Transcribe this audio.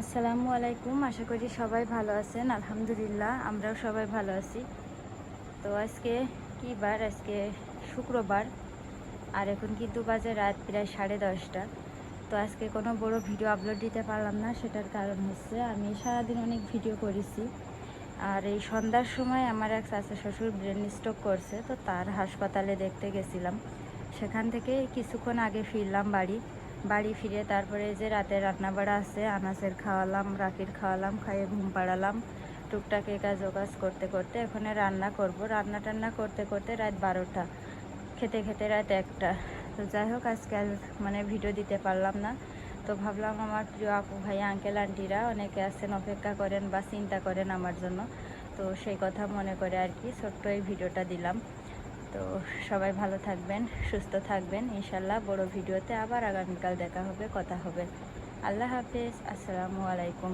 আসসালামু আলাইকুম, আশা করি সবাই ভালো আছেন। আলহামদুলিল্লাহ, আমরাও সবাই ভালো আছি। তো আজকে কী বার? আজকে শুক্রবার, আর এখন কিন্তু বাজে রাত প্রায় সাড়ে দশটা। তো আজকে কোনো বড় ভিডিও আপলোড দিতে পারলাম না, সেটার কারণ হচ্ছে আমি সারাদিন অনেক ভিডিও করেছি। আর এই সন্ধ্যার সময় আমার এক চাচা শ্বশুর ব্রেন স্ট্রোক করছে, তো তার হাসপাতালে দেখতে গেছিলাম। সেখান থেকে কিছুক্ষণ আগে ফিরলাম বাড়ি। বাড়ি ফিরে তারপরে যে রাতে রান্নাবাড়া আছে, আনাসের খাওয়ালাম রাখির খাওয়ালাম, খাইয়ে ঘুম পাড়ালাম। টুকটাক কাজ ও কাজ করতে করতে এখানে রান্না করব। রান্না টান্না করতে করতে রাত বারোটা, খেতে খেতে রাত একটা। তো যাই হোক, আজকে আর মানে ভিডিও দিতে পারলাম না। তো ভাবলাম আমার প্রিয় আপু ভাই আঙ্কেল আন্টিরা অনেকে আছেন, অপেক্ষা করেন বা চিন্তা করেন আমার জন্য। তো সেই কথা মনে করে আর কি ছোট্ট এই ভিডিওটা দিলাম। তো সবাই ভালো থাকবেন, সুস্থ থাকবেন। ইনশাল্লাহ বড় ভিডিওতে আবার আগামীকাল দেখা হবে, কথা হবে। আল্লাহ হাফিজ, আসসালামু আলাইকুম।